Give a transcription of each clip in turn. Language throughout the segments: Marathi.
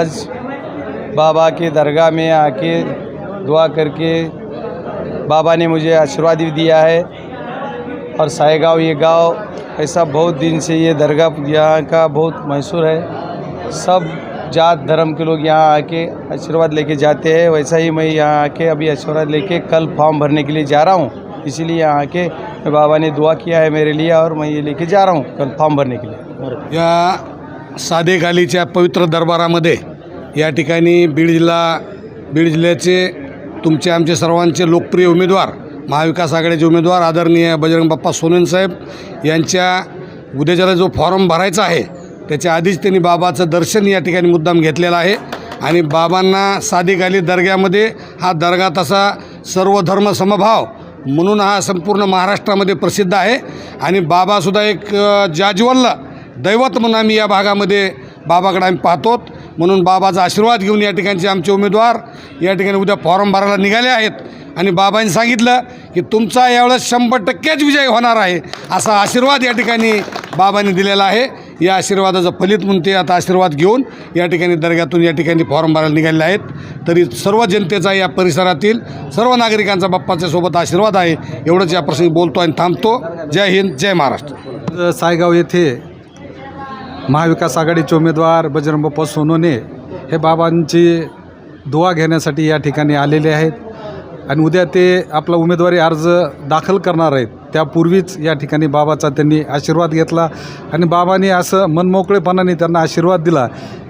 आज बाबा के दरगाह में आके दुआ करके बाबा ने मुझे आशीर्वाद भी दिया है और सायगांव ये गाँव ऐसा बहुत दिन से ये दरगाह यहाँ का बहुत मशहूर है। सब जात धर्म के लोग यहाँ आके आशीर्वाद लेके जाते हैं। वैसा ही मैं यहाँ आके अभी आशीर्वाद लेके कल फॉर्म भरने के लिए जा रहा हूँ। इसीलिए यहाँ आके बाबा ने दुआ किया है मेरे लिए और मैं ये लेके जा रहा हूँ कल फॉर्म भरने के लिए। यहाँ या साधेखालीच्या पवित्र दरबारा दरबारामध्ये या ठिकाणी बीड जिल्हा बीड जिल्ह्याचे तुमचे आमचे सर्वांचे लोकप्रिय उमेदवार महाविकास आघाडीचे उमेदवार आदरणीय बजरंग बाप्पा सोनेनसाहेब यांच्या उद्याच्याला जो फॉर्म भरायचा आहे त्याच्या आधीच त्यांनी बाबाचं दर्शन या ठिकाणी मुद्दाम घेतलेलं आहे. आणि बाबांना साधेखाली दर्ग्यामध्ये हा दर्गा तसा सर्व धर्म समभाव म्हणून हा संपूर्ण महाराष्ट्रामध्ये प्रसिद्ध आहे. आणि बाबासुद्धा एक अ, जाज्वल्य दैवत म्हणून आम्ही या भागामध्ये बाबाकडे आम्ही पाहतो म्हणून बाबाचा आशीर्वाद घेऊन या ठिकाणचे आमचे उमेदवार या ठिकाणी उद्या फॉर्म भरायला निघाले आहेत. आणि बाबांनी सांगितलं की तुमचा यावेळेस शंभर टक्केच विजय होणार आहे असा आशीर्वाद या ठिकाणी बाबांनी दिलेला आहे. या आशीर्वादाचं फलित म्हणून ते आता आशीर्वाद घेऊन या ठिकाणी दर्ग्यातून या ठिकाणी फॉर्म भरायला निघालेले आहेत. तरी सर्व जनतेचा या परिसरातील सर्व नागरिकांचा बाप्पाच्या सोबत आशीर्वाद आहे एवढंच या प्रसंगी बोलतो आणि थांबतो. जय हिंद जय महाराष्ट्र. सायगाव येथे महाविकास आघाडीचे उमेदवार बजरंग बाप्पा सोनोने हे बाबांची दुवा घेण्यासाठी या ठिकाणी आलेले आहेत. आणि उद्या ते आपला उमेदवारी अर्ज दाखल करणार आहेत. त्यापूर्वीच या ठिकाणी बाबाचा त्यांनी आशीर्वाद घेतला. आणि बाबांनी असं मनमोकळेपणाने त्यांना आशीर्वाद दिला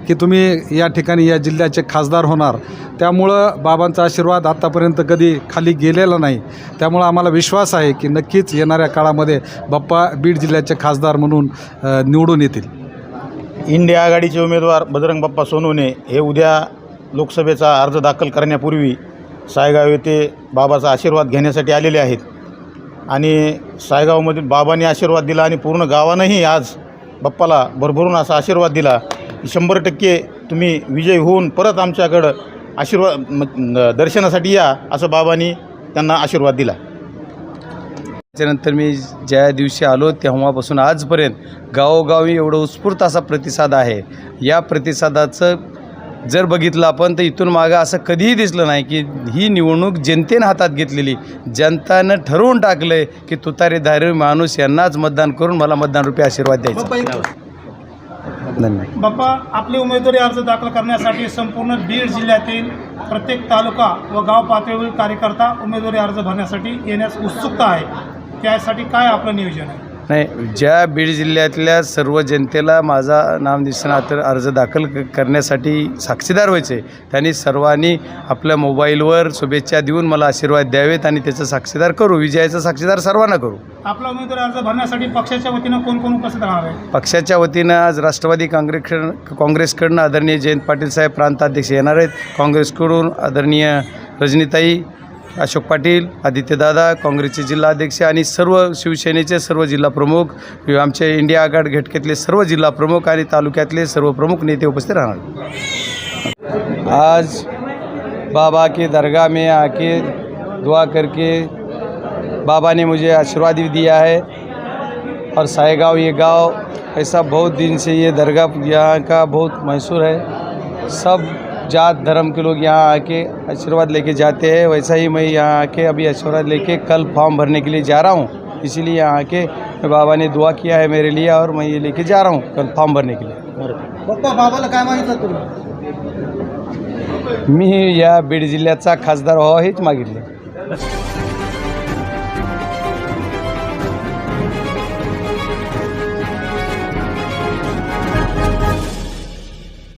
की तुम्ही या ठिकाणी या जिल्ह्याचे खासदार होणार. त्यामुळं बाबांचा आशीर्वाद आत्तापर्यंत कधी खाली गेलेला नाही. त्यामुळं आम्हाला विश्वास आहे की नक्कीच येणाऱ्या काळामध्ये बाप्पा बीड जिल्ह्याचे खासदार म्हणून निवडून येतील. इंडिया आघाडीचे उमेदवार बजरंग बाप्पा सोनवणे हे उद्या लोकसभेचा अर्ज दाखल करण्यापूर्वी सायगाव येथे बाबाचा आशीर्वाद घेण्यासाठी आलेले आहेत. आणि सायगावमधील बाबांनी आशीर्वाद दिला आणि पूर्ण गावानंही आज बाप्पाला भरभरून असा आशीर्वाद दिला. की शंभर टक्के तुम्ही विजय होऊन परत आमच्याकडं आशीर्वाद म- दर्शनासाठी या असं बाबांनी त्यांना आशीर्वाद दिला. त्याच्यानंतर मी ज्या दिवशी आलो तेव्हापासून आजपर्यंत गावोगावी एवढं उत्स्फूर्त असा प्रतिसाद आहे. या प्रतिसादाचं जर बघितलं आपण तर इथून मागं असं कधीही दिसलं नाही की ही निवडणूक जनतेनं हातात घेतलेली जनतानं ठरवून टाकलं आहे की तुतारी धारी माणूस यांनाच मतदान करून मला मतदान रुपये आशीर्वाद द्यायचा. धन्यवाद. बाप्पा आपले उमेदवारी अर्ज दाखल करण्यासाठी संपूर्ण बीड जिल्ह्यातील प्रत्येक तालुका व गाव पातळीवरील कार्यकर्ता उमेदवारी अर्ज भरण्यासाठी येण्यास उत्सुकता आहे. त्यासाठी काय आपलं नियोजन आहे? नाही ज्या बीड जिल्ह्यातल्या सर्व जनतेला माझा नाम तर अर्ज दाखल क- करण्यासाठी साक्षीदार व्हायचे. त्यांनी सर्वांनी आपल्या मोबाईलवर शुभेच्छा देऊन मला आशीर्वाद द्यावेत आणि त्याचं साक्षीदार करू विजयाचं साक्षीदार सर्वांना करू. आपला उमेदवारी अर्ज भरण्यासाठी पक्षाच्या वतीनं कोण कोण उपस्थित राहणार आहे? पक्षाच्या वतीनं आज राष्ट्रवादी काँग्रेस काँग्रेसकडून आदरणीय जयंत पाटील साहेब प्रांताध्यक्ष येणार आहेत. काँग्रेसकडून आदरणीय रजनीताई अशोक पाटील आदित्यदादा काँग्रेसचे जिल्हाध्यक्ष आणि सर्व शिवसेनेचे सर्व जिल्हा प्रमुख आमचे इंडिया आघाड घटकेतले सर्व जिल्हा प्रमुख आणि तालुक्यातले सर्व प्रमुख नेते उपस्थित राहणार. आज बाबा की दरगाह में आके दुआ करके बाबा ने मुझे आशीर्वाद भी दिया है और सायगांव ये गांव ऐसा बहुत दिन से ये दरगाह यहाँ का बहुत मशहूर है। सब जात धर्म के लोग यहाँ आके आशीर्वाद लेके जाते हैं। वैसा ही मैं यहाँ आके अभी आशीर्वाद लेके कल फॉर्म भरने के लिए जा रहा हूँ। इसीलिए यहाँ आके बाबा ने दुआ किया है मेरे लिए और मैं ये लेके जा रहा हूँ कल फॉर्म भरने के लिए। बाप्पा बाबाला काय मागितलं तुम्ही मी या बीड जिल्ह्याचा खासदार व्हावा हेच मागितले.